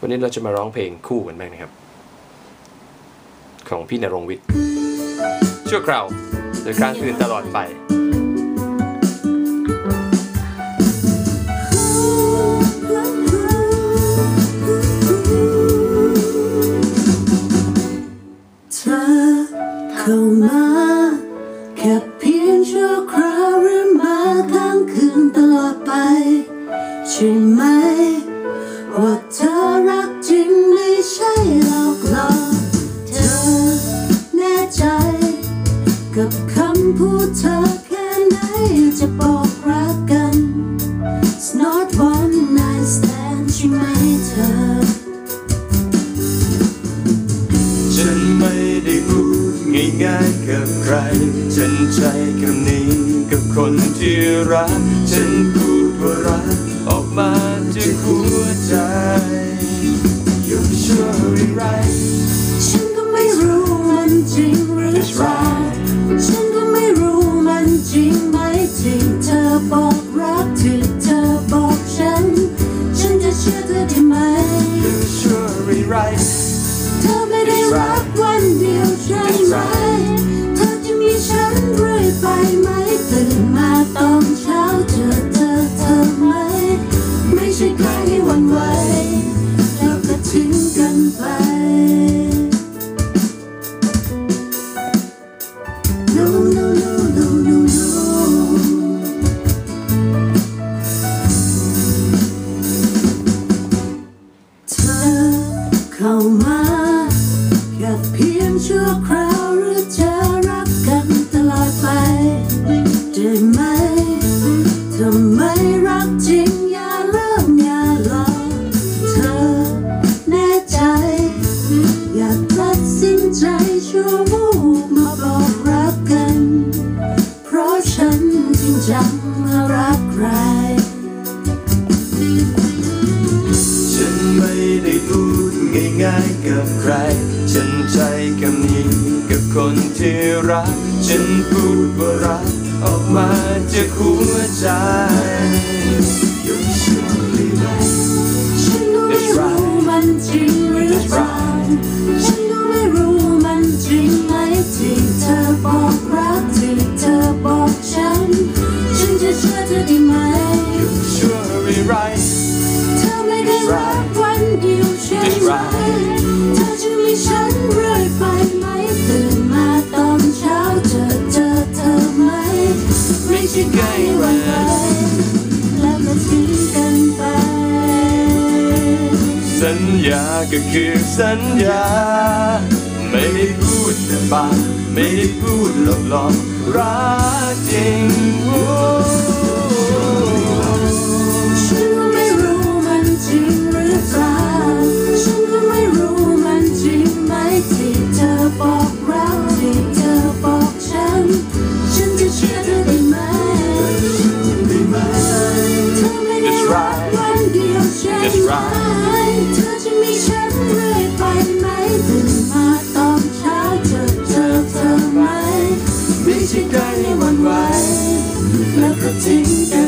วันนี้เราจะมาร้องเพลงคู่กันบ้างนะครับ ของพี่นรงค์วิทย์ชั่วคราวหรือการคืนตลอดไปเธอเข้ามาแค่เพียงชั่วคราวหรือมาค้างคืนตลอดไป ใช่ไหม กับคำพูดเธอแค่ไหนจะบอกรักกัน It's not one night stand ใช่ไหมเธอ ฉันไม่ได้พูดง่ายๆกับใคร ฉันใช้คำนี้กับคนที่รัก ฉันพูดว่ารักออกมาจากหัวใจ You're sure right จริงไหมที่เธอบอกรักที่เธอบอกฉัน ฉันจะเชื่อเธอได้ไหม You're sure right เธอไม่ได้รักวันเดียวใช่ไหม เข้ามาแค่เพียงชั่วคราวหรือจะรักกันตลอดไปได้ไหมถ้าไม่รักจริงอย่าเริ่มอย่าหลอกเธอแน่ใจ อย่าตัดสินใจชั่ววูบมาบอกรักกัน เพราะฉันจริงจัง กับใคร ฉันใช้คำนี้กับคนที่รัก ฉันพูดว่ารักออกมาจากหัวใจ You're surely right ฉันก็ไม่รู้มันจริงหรือเปล่า ช่ใครหวันแล้วก็ทิ้งกันไป สัญญาก็คือสัญญา ไม่ได้พูดแต่ปากไม่ได้พูดหลอกหลอกรักจริง ไม่หวั่นไหวแล้วก็ทิ้งกัน